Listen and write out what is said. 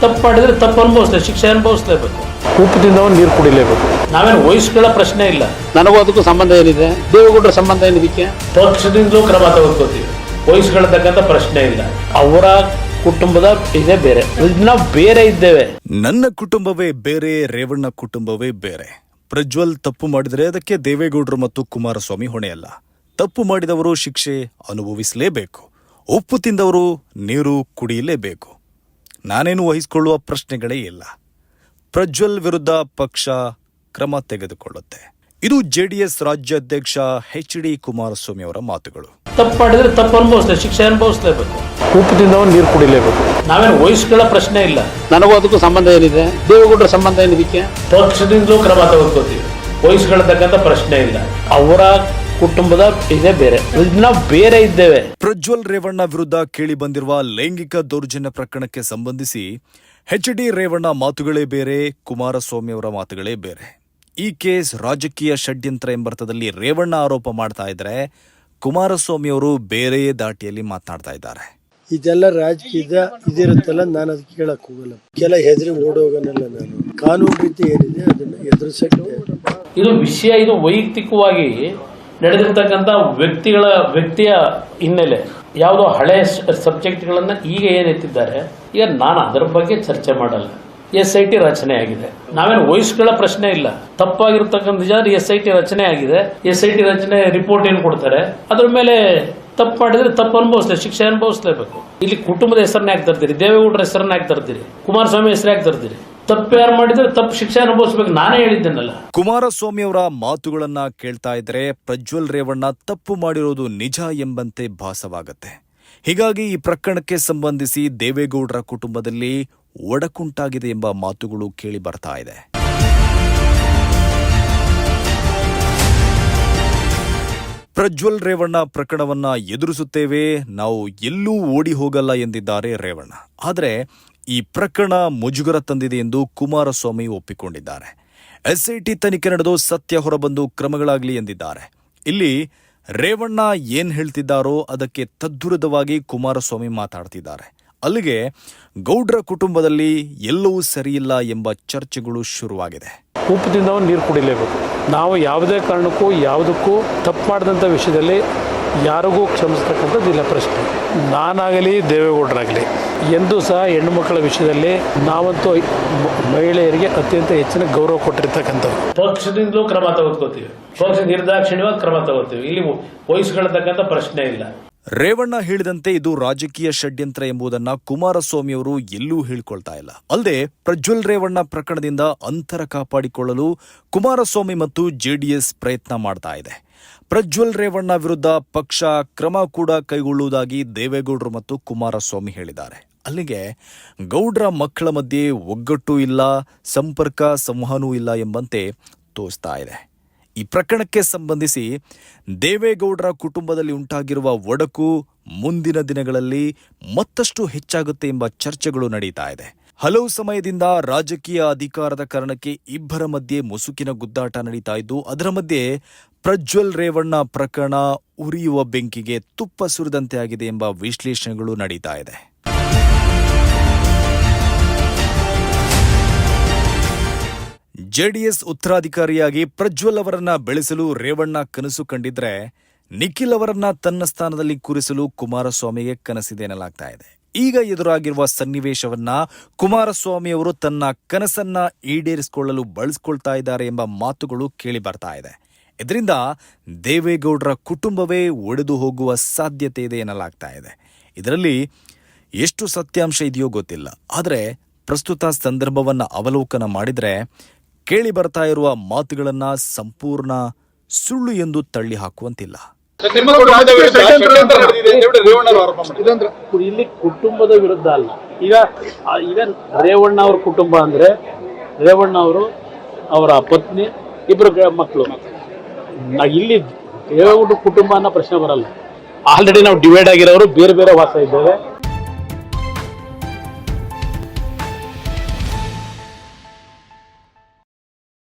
ತಪ್ಪು ಮಾಡಿದರೆ ತಪ್ಪು ಅನುಭವಿಸ್ಲೇ ಶಿಕ್ಷೆ ಅನುಭವಿಸ್ಲೇಬೇಕು. ಕೂಪದಿಂದ ನೀರು ಕುಡಿಲೇಬೇಕು. ನಾವೇನು ವಯಸ್ಸುಗಳ ಪ್ರಶ್ನೆ ಇಲ್ಲ. ನನಗೂ ಅದಕ್ಕೂ ಸಂಬಂಧ ಏನಿದೆ? ದೇವೇಗೌಡರ ಸಂಬಂಧ ಏನಿದಕ್ಕೆ? ಪಕ್ಷದಿಂದಲೂ ಕ್ರಮ ತಗೋತೀವಿ ವಯಸ್ಸುಗಳ ತಕ್ಕಂತ ಪ್ರಶ್ನೆ ಇಲ್ಲ. ಅವರ ಕುಟುಂಬದ ಇದೇ ಬೇರೆ. ನಾವು ಬೇರೆ ಇದ್ದೇವೆ. ನನ್ನ ಕುಟುಂಬವೇ ಬೇರೆ ರೇವಣ್ಣ ಕುಟುಂಬವೇ ಬೇರೆ. ಪ್ರಜ್ವಲ್ ತಪ್ಪು ಮಾಡಿದರೆ ಅದಕ್ಕೆ ದೇವೇಗೌಡರು ಮತ್ತು ಕುಮಾರಸ್ವಾಮಿ ಹೊಣೆಯಲ್ಲ. ತಪ್ಪು ಮಾಡಿದವರು ಶಿಕ್ಷೆ ಅನುಭವಿಸಲೇಬೇಕು. ಉಪ್ಪು ತಿಂದವರು ನೀರು ಕುಡಿಯಲೇಬೇಕು. ನಾನೇನು ವಹಿಸಿಕೊಳ್ಳುವ ಪ್ರಶ್ನೆಗಳೇ ಇಲ್ಲ. ಪ್ರಜ್ವಲ್ ವಿರುದ್ಧ ಪಕ್ಷ ಕ್ರಮ ತೆಗೆದುಕೊಳ್ಳುತ್ತೆ. ಇದು ಜೆಡಿಎಸ್ ರಾಜ್ಯಾಧ್ಯಕ್ಷ ಎಚ್ ಡಿ ಕುಮಾರಸ್ವಾಮಿ ಅವರ ಮಾತುಗಳು. ತಪ್ಪು ಮಾಡಿದ್ರೆ ತಪ್ಪು ಅನುಭವಿಸ್ತೇವೆ ಶಿಕ್ಷೆ ಅನುಭವಿಸ್ಲೇಬೇಕು. ಕೂಪದಿಂದ ನೀರು ಕುಡಿಲೇಬೇಕು. ನಾವೇನು ವಯಸ್ಸುಗಳ ಪ್ರಶ್ನೆ ಇಲ್ಲ. ನನಗೂ ಅದಕ್ಕೂ ಸಂಬಂಧ ಏನಿದೆ? ದೇವೇಗೌಡರ ಸಂಬಂಧ ಏನಿದಕ್ಕೆ? ಪಕ್ಷದಿಂದಲೂ ಕ್ರಮ ತಗೊಂಡ್ಕೋತೀವಿ ವಯಸ್ಸುಗಳ ತಕ್ಕಂಥ ಪ್ರಶ್ನೆ ಇಲ್ಲ. ಅವರ ಕುಟುಂಬದ ಇದೆ ಬೇರೆ. ನಾವು ಬೇರೆ ಇದ್ದೇವೆ. ಪ್ರಜ್ವಲ್ ರೇವಣ್ಣ ವಿರುದ್ಧ ಕೇಳಿ ಬಂದಿರುವ ಲೈಂಗಿಕ ದೌರ್ಜನ್ಯ ಪ್ರಕರಣಕ್ಕೆ ಸಂಬಂಧಿಸಿ ಎಚ್ ಡಿ ರೇವಣ್ಣ ಮಾತುಗಳೇ ಬೇರೆ ಕುಮಾರಸ್ವಾಮಿ ಅವರ ಮಾತುಗಳೇ ಬೇರೆ. ಈ ಕೇಸ್ ರಾಜಕೀಯ ಷಡ್ಯಂತ್ರ ಎಂಬರ್ಥದಲ್ಲಿ ರೇವಣ್ಣ ಆರೋಪ ಮಾಡ್ತಾ ಇದ್ರೆ ಕುಮಾರಸ್ವಾಮಿ ಅವರು ಬೇರೆಯೇ ದಾಟಿಯಲ್ಲಿ ಮಾತನಾಡ್ತಾ ಇದ್ದಾರೆ. ಇದೆಲ್ಲ ರಾಜಕೀಯದ ಇದಿರುತ್ತಲ್ಲ ನಾನು ಅದಕ್ಕೆ ಕೇಳಕ್ ಹೋಗಲ್ಲ. ಕೆಲ ಹೆದರಿ ಓಡೋಗನಲ್ಲ ನಾನು. ಕಾನೂನು ರೀತಿ ಏನಿದೆ ಅದನ್ನ ಎದುರಿಸಕ್ಕೆ ಇದು ವಿಷಯ ಇದು ವೈಯಕ್ತಿಕವಾಗಿ ನಡೆದಿರ್ತಕ್ಕಂಥ ವ್ಯಕ್ತಿಗಳ, ವ್ಯಕ್ತಿಯ ಹಿನ್ನೆಲೆ, ಯಾವುದೋ ಹಳೆ ಸಬ್ಜೆಕ್ಟ್ಗಳನ್ನು ಈಗ ಏನೆತ್ತಿದ್ದಾರೆ ಈಗ ನಾನು ಅದರ ಬಗ್ಗೆ ಚರ್ಚೆ ಮಾಡಲ್ಲ. ಎಸ್ ಐ ಟಿ ರಚನೆ ಆಗಿದೆ. ನಾವೇನು ವಯಸ್ಸುಗಳ ಪ್ರಶ್ನೆ ಇಲ್ಲ. ತಪ್ಪಾಗಿರ್ತಕ್ಕಂಥ ನಿಜ ಎಸ್ ಐ ಟಿ ರಚನೆ ಆಗಿದೆ. ಎಸ್ ಐ ಟಿ ರಚನೆ ರಿಪೋರ್ಟ್ ಏನು ಕೊಡ್ತಾರೆ? ಅದ್ರ ಮೇಲೆ ತಪ್ಪು ಮಾಡಿದ್ರೆ ತಪ್ಪು ಅನುಭವಿಸ್ಲೇ, ಶಿಕ್ಷೆ ಅನುಭವಿಸ್ಲೇಬೇಕು. ಇಲ್ಲಿ ಕುಟುಂಬದ ಹೆಸರನ್ನ ಯಾಕೆ ತರ್ತೀರಿ ದೇವೇಗೌಡರ ಹೆಸರನ್ನ ಯಾಕೆ ತರ್ತೀರಿ ಕುಮಾರಸ್ವಾಮಿ ಹೆಸರು ಯಾಕೆ ತಪ್ಪು ಮಾಡಿದ್ರೆ ತಪ್ಪು ಶಿಕ್ಷೆ ಅನುಭವಿಸ್ಬೇಕು. ನಾನೇ ಹೇಳಿದ್ದೇನಲ್ಲ. ಕುಮಾರಸ್ವಾಮಿ ಅವರ ಮಾತುಗಳನ್ನ ಕೇಳ್ತಾ ಇದ್ರೆ ಪ್ರಜ್ವಲ್ ರೇವಣ್ಣ ತಪ್ಪು ಮಾಡಿರೋದು ನಿಜ ಎಂಬಂತೆ ಭಾಸವಾಗತ್ತೆ. ಹೀಗಾಗಿ ಈ ಪ್ರಕರಣಕ್ಕೆ ಸಂಬಂಧಿಸಿ ದೇವೇಗೌಡರ ಕುಟುಂಬದಲ್ಲಿ ಒಡಕುಂಟಾಗಿದೆ ಎಂಬ ಮಾತುಗಳು ಕೇಳಿ ಬರ್ತಾ ಇದೆ. ಪ್ರಜ್ವಲ್ ರೇವಣ್ಣ ಪ್ರಕರಣವನ್ನ ಎದುರಿಸುತ್ತೇವೆ. ನಾವು ಎಲ್ಲೂ ಓಡಿ ಹೋಗಲ್ಲ ಎಂದಿದ್ದಾರೆ ರೇವಣ್ಣ. ಆದರೆ ಈ ಪ್ರಕರಣ ಮುಜುಗರ ತಂದಿದೆ ಎಂದು ಕುಮಾರಸ್ವಾಮಿ ಒಪ್ಪಿಕೊಂಡಿದ್ದಾರೆ. ಎಸ್ಐಟಿ ತನಿಖೆ ನಡೆದು ಸತ್ಯ ಹೊರಬಂದು ಕ್ರಮಗಳಾಗಲಿ ಎಂದಿದ್ದಾರೆ. ಇಲ್ಲಿ ರೇವಣ್ಣ ಏನ್ ಹೇಳ್ತಿದ್ದಾರೋ ಅದಕ್ಕೆ ತದ್ವಿರುದ್ಧವಾಗಿ ಕುಮಾರಸ್ವಾಮಿ ಮಾತಾಡ್ತಿದ್ದಾರೆ. ಅಲ್ಲಿಗೆ ಗೌಡ್ರ ಕುಟುಂಬದಲ್ಲಿ ಎಲ್ಲವೂ ಸರಿಯಿಲ್ಲ ಎಂಬ ಚರ್ಚೆಗಳು ಶುರುವಾಗಿದೆ. ಕೂಪದಿಂದ ನೀರು ಕುಡಿಲೇಬೇಕು. ನಾವು ಯಾವುದೇ ಕಾರಣಕ್ಕೂ ಯಾವುದಕ್ಕೂ ತಪ್ಪು ಮಾಡಿದಂಥ ವಿಷಯದಲ್ಲಿ ಯಾರಿಗೂ ಕ್ಷಮಿಸ್ತಕ್ಕಂಥದ್ದು ಇಲ್ಲ ಪ್ರಶ್ನೆ. ನಾನಾಗಲಿ, ದೇವೇಗೌಡರಾಗಲಿ, ಎಂದೂ ಸಹ ಹೆಣ್ಣು ಮಕ್ಕಳ ವಿಷಯದಲ್ಲಿ ನಾವಂತೂ ಮಹಿಳೆಯರಿಗೆ ಅತ್ಯಂತ ಹೆಚ್ಚಿನ ಗೌರವ ಕೊಟ್ಟಿರ್ತಕ್ಕಂಥದ್ದು ಪಕ್ಷದಿಂದಲೂ ಕ್ರಮ ತಗೋತೀವಿ ಪಕ್ಷ ನಿರ್ದಾಕ್ಷಿಣ್ಯವಾಗಿ ಕ್ರಮ ತಗೋತೀವಿ ಇಲ್ಲಿ ವಹಿಸ್ಕೊಳ್ತಕ್ಕಂಥ ತಕ್ಕಂಥ ಪ್ರಶ್ನೆ ಇಲ್ಲ. ರೇವಣ್ಣ ಹೇಳಿದಂತೆ ಇದು ರಾಜಕೀಯ ಷಡ್ಯಂತ್ರ ಎಂಬುದನ್ನ ಕುಮಾರಸ್ವಾಮಿ ಅವರು ಎಲ್ಲೂ ಹೇಳ್ಕೊಳ್ತಾ ಇಲ್ಲ. ಅಲ್ಲದೆ ಪ್ರಜ್ವಲ್ ರೇವಣ್ಣ ಪ್ರಕರಣದಿಂದ ಅಂತರ ಕಾಪಾಡಿಕೊಳ್ಳಲು ಕುಮಾರಸ್ವಾಮಿ ಮತ್ತು ಜೆಡಿಎಸ್ ಪ್ರಯತ್ನ ಮಾಡ್ತಾ ಇದೆ. ಪ್ರಜ್ವಲ್ ರೇವಣ್ಣ ವಿರುದ್ಧ ಪಕ್ಷ ಕ್ರಮ ಕೂಡ ಕೈಗೊಳ್ಳುವುದಾಗಿ ದೇವೇಗೌಡರು ಮತ್ತು ಕುಮಾರಸ್ವಾಮಿ ಹೇಳಿದ್ದಾರೆ. ಅಲ್ಲಿಗೆ ಗೌಡ್ರ ಮಕ್ಕಳ ಮಧ್ಯೆ ಒಗ್ಗಟ್ಟು ಇಲ್ಲ, ಸಂಪರ್ಕ ಸಂವಹನೂ ಇಲ್ಲ ಎಂಬಂತೆ ತೋರಿಸ್ತಾ ಇದೆ. ಈ ಪ್ರಕರಣಕ್ಕೆ ಸಂಬಂಧಿಸಿ ದೇವೇಗೌಡರ ಕುಟುಂಬದಲ್ಲಿ ಉಂಟಾಗಿರುವ ಒಡಕು ಮುಂದಿನ ದಿನಗಳಲ್ಲಿ ಮತ್ತಷ್ಟು ಹೆಚ್ಚಾಗುತ್ತೆ ಎಂಬ ಚರ್ಚೆಗಳು ನಡೀತಾ ಇದೆ. ಹಲವು ಸಮಯದಿಂದ ರಾಜಕೀಯ ಅಧಿಕಾರದ ಕಾರಣಕ್ಕೆ ಇಬ್ಬರ ಮಧ್ಯೆ ಮುಸುಕಿನ ಗುದ್ದಾಟ ನಡೀತಾ ಇದ್ದು, ಅದರ ಮಧ್ಯೆ ಪ್ರಜ್ವಲ್ ರೇವಣ್ಣ ಪ್ರಕರಣ ಉರಿಯುವ ಬೆಂಕಿಗೆ ತುಪ್ಪ ಸುರಿದಂತೆ ಆಗಿದೆ ಎಂಬ ವಿಶ್ಲೇಷಣೆಗಳು ನಡೀತಾ ಇದೆ. ಜೆಡಿಎಸ್ ಉತ್ತರಾಧಿಕಾರಿಯಾಗಿ ಪ್ರಜ್ವಲ್ ಅವರನ್ನ ಬೆಳೆಸಲು ರೇವಣ್ಣ ಕನಸು ಕಂಡಿದ್ರೆ ನಿಖಿಲ್ ಅವರನ್ನ ತನ್ನ ಸ್ಥಾನದಲ್ಲಿ ಕೂರಿಸಲು ಕುಮಾರಸ್ವಾಮಿಗೆ ಕನಸಿದೆ ಎನ್ನಲಾಗ್ತಾ ಇದೆ. ಈಗ ಎದುರಾಗಿರುವ ಸನ್ನಿವೇಶವನ್ನ ಕುಮಾರಸ್ವಾಮಿ ಅವರು ತನ್ನ ಕನಸನ್ನ ಈಡೇರಿಸಿಕೊಳ್ಳಲು ಬಳಸ್ಕೊಳ್ತಾ ಇದ್ದಾರೆ ಎಂಬ ಮಾತುಗಳು ಕೇಳಿ ಬರ್ತಾ ಇದೆ. ಇದರಿಂದ ದೇವೇಗೌಡರ ಕುಟುಂಬವೇ ಒಡೆದು ಹೋಗುವ ಸಾಧ್ಯತೆ ಇದೆ ಎನ್ನಲಾಗ್ತಾ ಇದೆ. ಇದರಲ್ಲಿ ಎಷ್ಟು ಸತ್ಯಾಂಶ ಇದೆಯೋ ಗೊತ್ತಿಲ್ಲ. ಆದರೆ ಪ್ರಸ್ತುತ ಸಂದರ್ಭವನ್ನ ಅವಲೋಕನ ಮಾಡಿದ್ರೆ ಕೇಳಿ ಬರ್ತಾ ಇರುವ ಮಾತುಗಳನ್ನ ಸಂಪೂರ್ಣ ಸುಳ್ಳು ಎಂದು ತಳ್ಳಿ ಹಾಕುವಂತಿಲ್ಲ. ಇಲ್ಲಿ ಕುಟುಂಬದ ವಿರುದ್ಧ ಅಲ್ಲ. ಈಗ ಈಗ ರೇವಣ್ಣ ಅವ್ರ ಕುಟುಂಬ ಅಂದ್ರೆ ರೇವಣ್ಣ ಅವರು ಅವರ ಪತ್ನಿ ಇಬ್ಬರು ಮಕ್ಕಳು ಇಲ್ಲಿ ರೇವಣ್ಣ ಕುಟುಂಬ ಅನ್ನೋ ಪ್ರಶ್ನೆ ಬರಲ್ಲ. ಆಲ್ರೆಡಿ ನಾವು ಡಿವೈಡ್ ಆಗಿರೋರು ಬೇರೆ ಬೇರೆ ವಾಸ ಇದ್ದೇವೆ.